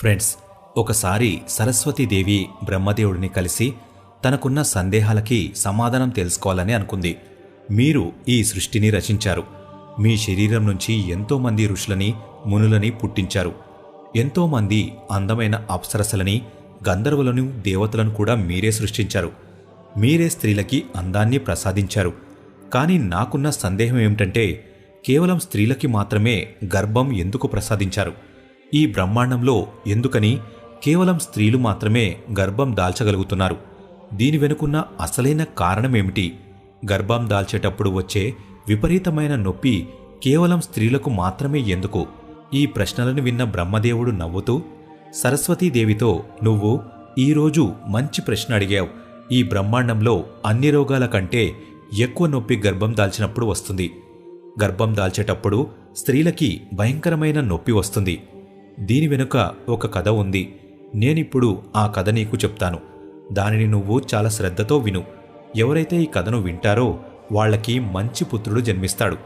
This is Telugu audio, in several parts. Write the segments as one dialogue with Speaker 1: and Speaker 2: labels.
Speaker 1: ఫ్రెండ్స్ ఒకసారి సరస్వతీదేవి బ్రహ్మదేవుడిని కలిసి తనకున్న సందేహాలకి సమాధానం తెలుసుకోవాలని అనుకుంది. మీరు ఈ సృష్టిని రచించారు. మీ శరీరం నుంచి ఎంతోమంది ఋషులని మునులని పుట్టించారు. ఎంతోమంది అందమైన అప్సరసలని గంధర్వులను దేవతలను కూడా మీరే సృష్టించారు. మీరే స్త్రీలకి అందాన్ని ప్రసాదించారు. కానీ నాకున్న సందేహం ఏమిటంటే కేవలం స్త్రీలకి మాత్రమే గర్భం ఎందుకు ప్రసాదించారు? ఈ బ్రహ్మాండంలో ఎందుకని కేవలం స్త్రీలు మాత్రమే గర్భం దాల్చగలుగుతున్నారు? దీని వెనుకున్న అసలైన కారణమేమిటి? గర్భం దాల్చేటప్పుడు వచ్చే విపరీతమైన నొప్పి కేవలం స్త్రీలకు మాత్రమే ఎందుకు? ఈ ప్రశ్నలను విన్న బ్రహ్మదేవుడు నవ్వుతూ సరస్వతీదేవితో నువ్వు ఈరోజు మంచి ప్రశ్న అడిగావు. ఈ బ్రహ్మాండంలో అన్ని రోగాల కంటే ఎక్కువ నొప్పి గర్భం దాల్చినప్పుడు వస్తుంది. గర్భం దాల్చేటప్పుడు స్త్రీలకి భయంకరమైన నొప్పి వస్తుంది. దీని వెనుక ఒక కథ ఉంది. నేనిప్పుడు ఆ కథ నీకు చెప్తాను. దానిని నువ్వు చాలా శ్రద్ధతో విను. ఎవరైతే ఈ కథను వింటారో వాళ్ళకి మంచి పుత్రుడు జన్మిస్తాడు.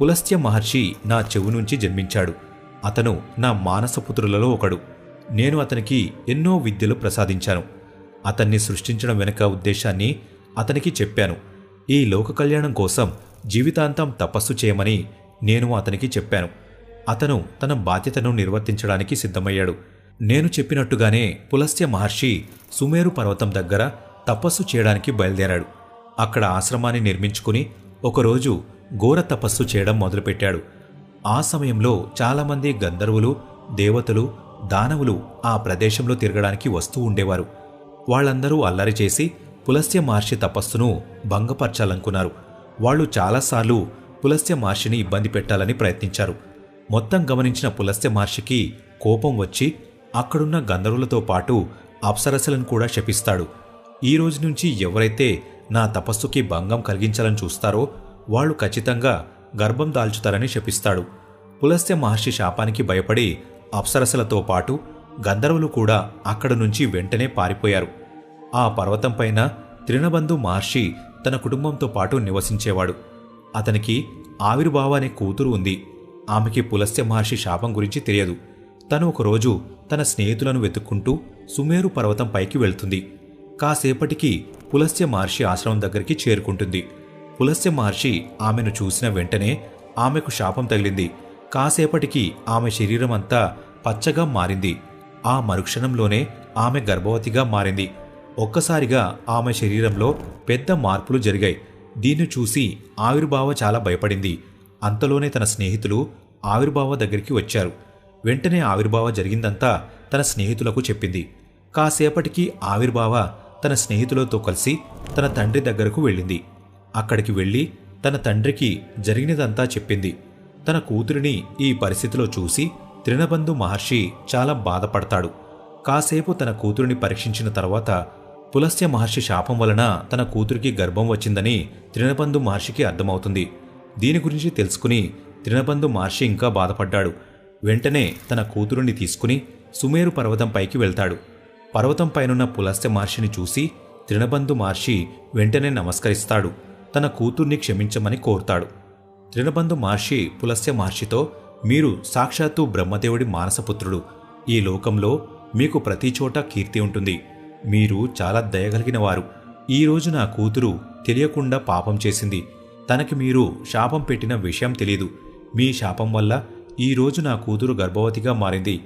Speaker 1: పులస్త్య మహర్షి నా చెవు నుంచి జన్మించాడు. అతను నా మానసపుత్రులలో ఒకడు. నేను అతనికి ఎన్నో విద్యలు ప్రసాదించాను. అతన్ని సృష్టించడం వెనుక ఉద్దేశాన్ని అతనికి చెప్పాను. ఈ లోక కళ్యాణం కోసం జీవితాంతం తపస్సు చేయమని నేను అతనికి చెప్పాను. అతను తన బాధ్యతను నిర్వర్తించడానికి సిద్ధమయ్యాడు. నేను చెప్పినట్టుగానే పులస్త్య మహర్షి సుమేరు పర్వతం దగ్గర తపస్సు చేయడానికి బయలుదేరాడు. అక్కడ ఆశ్రమాన్ని నిర్మించుకుని ఒకరోజు ఘోర తపస్సు చేయడం మొదలుపెట్టాడు. ఆ సమయంలో చాలామంది గంధర్వులు దేవతలు దానవులు ఆ ప్రదేశంలో తిరగడానికి వస్తూ ఉండేవారు. వాళ్ళందరూ అల్లరి చేసి పులస్త్య మహర్షి తపస్సును భంగపరచాలనుకున్నారు. వాళ్ళు చాలాసార్లు పులస్త్య మహర్షిని ఇబ్బంది పెట్టాలని ప్రయత్నించారు. మొత్తం గమనించిన పులస్త్య మహర్షికి కోపం వచ్చి అక్కడున్న గంధర్వులతో పాటు అప్సరసలను కూడా శపిస్తాడు. ఈ రోజు నుంచి ఎవరైతే నా తపస్సుకి భంగం కలిగించాలని చూస్తారో వాళ్ళు ఖచ్చితంగా గర్భం దాల్చుతారని శపిస్తాడు. పులస్త్య మహర్షి శాపానికి భయపడి అప్సరసలతో పాటు గంధర్వులు కూడా అక్కడ నుంచి వెంటనే పారిపోయారు. ఆ పర్వతంపైన త్రినబంధు మహర్షి తన కుటుంబంతో పాటు నివసించేవాడు. అతనికి ఆవిర్భావ అనే కూతురు ఉంది. ఆమెకి పులస్త్య మహర్షి శాపం గురించి తెలియదు. తను ఒకరోజు తన స్నేహితులను వెతుక్కుంటూ సుమేరు పర్వతం పైకి వెళ్తుంది. కాసేపటికి పులస్త్య మహర్షి ఆశ్రమం దగ్గరికి చేరుకుంటుంది. పులస్త్య మహర్షి ఆమెను చూసిన వెంటనే ఆమెకు శాపం తగిలింది. కాసేపటికి ఆమె శరీరం అంతా పచ్చగా మారింది. ఆ మరుక్షణంలోనే ఆమె గర్భవతిగా మారింది. ఒక్కసారిగా ఆమె శరీరంలో పెద్ద మార్పులు జరిగాయి. దీన్ని చూసి ఆవిర్భావ చాలా భయపడింది. అంతలోనే తన స్నేహితులు ఆవిర్భావ దగ్గరికి వచ్చారు. వెంటనే ఆవిర్భావ జరిగిందంతా తన స్నేహితులకు చెప్పింది. కాసేపటికి ఆవిర్భావ తన స్నేహితులతో కలిసి తన తండ్రి దగ్గరకు వెళ్ళింది. అక్కడికి వెళ్ళి తన తండ్రికి జరిగినదంతా చెప్పింది. తన కూతురిని ఈ పరిస్థితిలో చూసి త్రినబంధు మహర్షి చాలా బాధపడతాడు. కాసేపు తన కూతురిని పరీక్షించిన తర్వాత పులస్య మహర్షి శాపం వలన తన కూతురికి గర్భం వచ్చిందని త్రినబంధు మహర్షికి అర్థమవుతుంది. దీని గురించి తెలుసుకుని త్రినబంధు మహర్షి ఇంకా బాధపడ్డాడు. వెంటనే తన కూతురుని తీసుకుని సుమేరు పర్వతంపైకి వెళ్తాడు. పర్వతం పైనున్న పులస్త్య మహర్షిని చూసి త్రినబంధు మహర్షి వెంటనే నమస్కరిస్తాడు. తన కూతుర్ని క్షమించమని కోరుతాడు. త్రినబంధు మహర్షి పులస్య మహర్షితో మీరు సాక్షాత్తు బ్రహ్మదేవుడి మానసపుత్రుడు. ఈ లోకంలో మీకు ప్రతి చోట కీర్తి ఉంటుంది. మీరు చాలా దయగలిగిన వారు. ఈరోజు నా కూతురు తెలియకుండా పాపం చేసింది. తనకి మీరు శాపం పెట్టిన విషయం తెలీదు. మీ శాపం వల్ల ఈరోజు నా కూతురు గర్భవతిగా మారింది.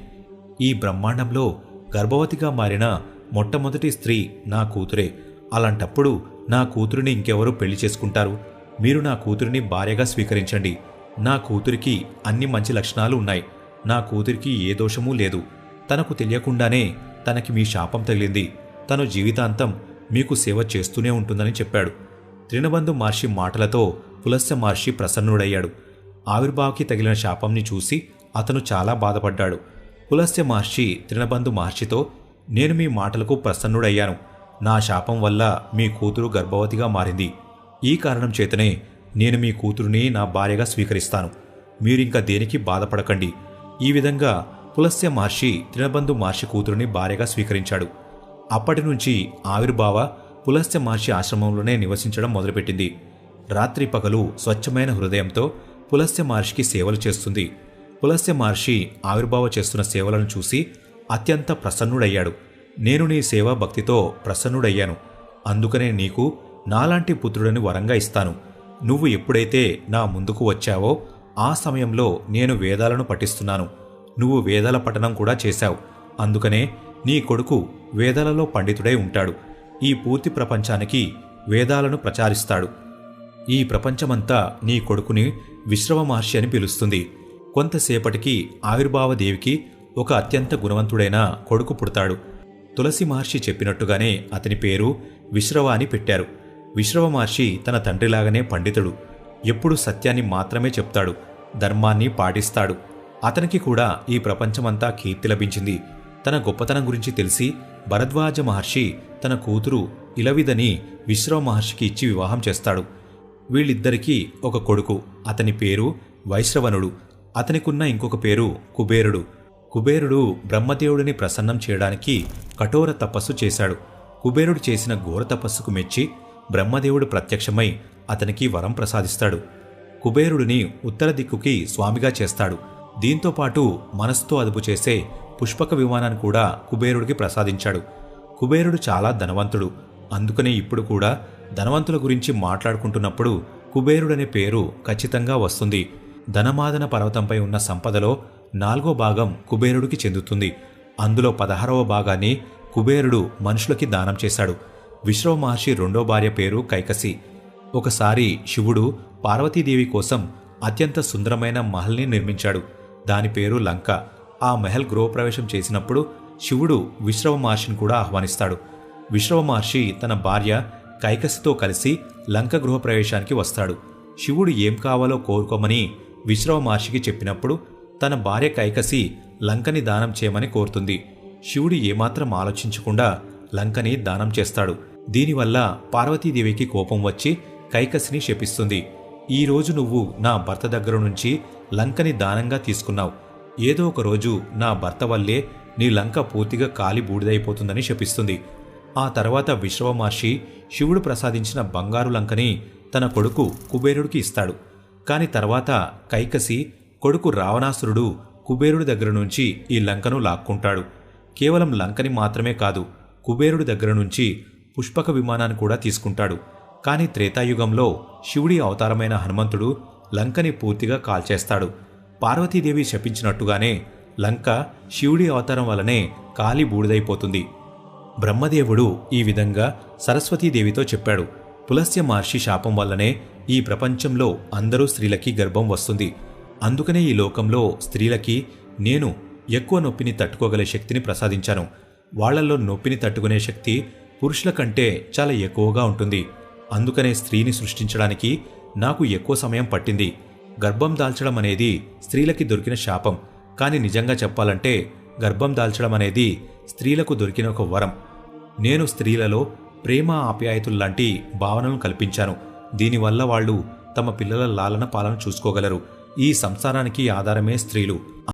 Speaker 1: ఈ బ్రహ్మాండంలో గర్భవతిగా మారిన మొట్టమొదటి స్త్రీ నా కూతురే. అలాంటప్పుడు నా కూతురిని ఇంకెవరు పెళ్ళి చేసుకుంటారు? మీరు నా కూతురిని భార్యగా స్వీకరించండి. నా కూతురికి అన్ని మంచి లక్షణాలు ఉన్నాయి. నా కూతురికి ఏ దోషమూ లేదు. తనకు తెలియకుండానే తనకి మీ శాపం తగిలింది. తను జీవితాంతం మీకు సేవ చేస్తూనే ఉంటుందని చెప్పాడు. త్రినబంధు మహర్షి మాటలతో పులస్య మహర్షి ప్రసన్నుడయ్యాడు. ఆవిర్భావకి తగిలిన శాపంని చూసి అతను చాలా బాధపడ్డాడు. పులస్య మహర్షి త్రినబంధు మహర్షితో నేను మీ మాటలకు ప్రసన్నుడయ్యాను. నా శాపం వల్ల మీ కూతురు గర్భవతిగా మారింది. ఈ కారణం చేతనే నేను మీ కూతురుని నా భార్యగా స్వీకరిస్తాను. మీరింకా దేనికి బాధపడకండి. ఈ విధంగా పులస్య మహర్షి త్రినబంధు మహర్షి కూతురుని భార్యగా స్వీకరించాడు. అప్పటి నుంచి ఆవిర్భావ పులస్య మహర్షి ఆశ్రమంలోనే నివసించడం మొదలుపెట్టింది. రాత్రి పగలు స్వచ్ఛమైన హృదయంతో పులస్య మహర్షికి సేవలు చేస్తుంది. పులస్య మహర్షి ఆవిర్భావ చేస్తున్న సేవలను చూసి అత్యంత ప్రసన్నుడయ్యాడు. నేను నీ సేవా భక్తితో ప్రసన్నుడయ్యాను. అందుకనే నీకు నాలాంటి పుత్రుడని వరంగా ఇస్తాను. నువ్వు ఎప్పుడైతే నా ముందుకు వచ్చావో ఆ సమయంలో నేను వేదాలను పఠిస్తున్నాను. నువ్వు వేదాల పఠనం కూడా చేశావు. అందుకనే నీ కొడుకు వేదాలలో పండితుడై ఉంటాడు. ఈ పూర్తి ప్రపంచానికి వేదాలను ప్రచారిస్తాడు. ఈ ప్రపంచమంతా నీ కొడుకుని విశ్రవ మహర్షి అని పిలుస్తుంది. కొంతసేపటికి ఆవిర్భావదేవికి ఒక అత్యంత గుణవంతుడైన కొడుకు పుడతాడు. తులసి మహర్షి చెప్పినట్టుగానే అతని పేరు విశ్రవ అని పెట్టారు. విశ్రవ మహర్షి తన తండ్రిలాగానే పండితుడు. ఎప్పుడు సత్యాన్ని మాత్రమే చెప్తాడు. ధర్మాన్ని పాటిస్తాడు. అతనికి కూడా ఈ ప్రపంచమంతా కీర్తి లభించింది. తన గొప్పతనం గురించి తెలిసి భరద్వాజ మహర్షి తన కూతురు ఇలవిదని విశ్రవ మహర్షికి ఇచ్చి వివాహం చేస్తాడు. వీళ్ళిద్దరికీ ఒక కొడుకు అతని పేరు వైశ్రవణుడు. అతనికున్న ఇంకొక పేరు కుబేరుడు. కుబేరుడు బ్రహ్మదేవుడిని ప్రసన్నం చేయడానికి కఠోర తపస్సు చేశాడు. కుబేరుడు చేసిన ఘోర తపస్సుకు మెచ్చి బ్రహ్మదేవుడు ప్రత్యక్షమై అతనికి వరం ప్రసాదిస్తాడు. కుబేరుడిని ఉత్తర దిక్కుకి స్వామిగా చేస్తాడు. దీంతో పాటు అదుపు చేసే పుష్పక విమానాన్ని కూడా కుబేరుడికి ప్రసాదించాడు. కుబేరుడు చాలా ధనవంతుడు. అందుకనే ఇప్పుడు కూడా ధనవంతుల గురించి మాట్లాడుకుంటున్నప్పుడు కుబేరుడనే పేరు ఖచ్చితంగా వస్తుంది. ధనమాదన పర్వతంపై ఉన్న సంపదలో నాలుగో భాగం కుబేరుడికి చెందుతుంది. అందులో పదహారవ భాగాన్ని కుబేరుడు మనుషులకి దానం చేశాడు. విశ్రవ మహర్షి రెండో భార్య పేరు కైకసి. ఒకసారి శివుడు పార్వతీదేవి కోసం అత్యంత సుందరమైన మహల్ని నిర్మించాడు. దాని పేరు లంక. ఆ మహల్ గృహప్రవేశం చేసినప్పుడు శివుడు విశ్రవ మహర్షిని కూడా ఆహ్వానిస్తాడు. విశ్రవ మహర్షి తన భార్య కైకసితో కలిసి లంక గృహప్రవేశానికి వస్తాడు. శివుడు ఏం కావాలో కోరుకోమని విశ్రవ మహర్షికి చెప్పినప్పుడు తన భార్య కైకసి లంకని దానం చేయమని కోరుతుంది. శివుడు ఏమాత్రం ఆలోచించకుండా లంకని దానం చేస్తాడు. దీనివల్ల పార్వతీదేవికి కోపం వచ్చి కైకసిని శపిస్తుంది. ఈ రోజు నువ్వు నా భర్త దగ్గర నుంచి లంకని దానంగా తీసుకున్నావు. ఏదో ఒక రోజు నా భర్త వల్లే నీ లంక పూర్తిగా కాలి బూడిదైపోతుందని శపిస్తుంది. ఆ తర్వాత విశ్వమహర్షి శివుడు ప్రసాదించిన బంగారు లంకని తన కొడుకు కుబేరుడికి ఇస్తాడు. కాని తర్వాత కైకసి కొడుకు రావణాసురుడు కుబేరుడి దగ్గర నుంచి ఈ లంకను లాక్కుంటాడు. కేవలం లంకని మాత్రమే కాదు కుబేరుడి దగ్గర నుంచి పుష్పక విమానాన్ని కూడా తీసుకుంటాడు. కాని త్రేతాయుగంలో శివుడి అవతారమైన హనుమంతుడు లంకని పూర్తిగా కాల్చేస్తాడు. పార్వతీదేవి శపించినట్టుగానే లంక శివుడి అవతారం వలనే కాలి బూడిదైపోతుంది. బ్రహ్మదేవుడు ఈ విధంగా సరస్వతీదేవితో చెప్పాడు. పులస్య మహర్షి శాపం వల్లనే ఈ ప్రపంచంలో అందరూ స్త్రీలకి గర్భం వస్తుంది. అందుకనే ఈ లోకంలో స్త్రీలకి నేను ఎక్కువ నొప్పిని తట్టుకోగల శక్తిని ప్రసాదించాను. వాళ్ళల్లో నొప్పిని తట్టుకునే శక్తి పురుషుల కంటే చాలా ఎక్కువగా ఉంటుంది. అందుకనే స్త్రీని సృష్టించడానికి నాకు ఎక్కువ సమయం పట్టింది. గర్భం దాల్చడం అనేది స్త్రీలకి దొరికిన శాపం. కానీ నిజంగా చెప్పాలంటే గర్భం దాల్చడం అనేది స్త్రీలకు దొరికిన ఒక వరం. నేను స్త్రీలలో ప్రేమ ఆప్యాయతుల్లాంటి భావనలను కల్పించాను. దీనివల్ల వాళ్ళు తమ పిల్లల లాలన పాలన చూసుకోగలరు. ఈ సంసారానికి ఆధారమే స్త్రీలు.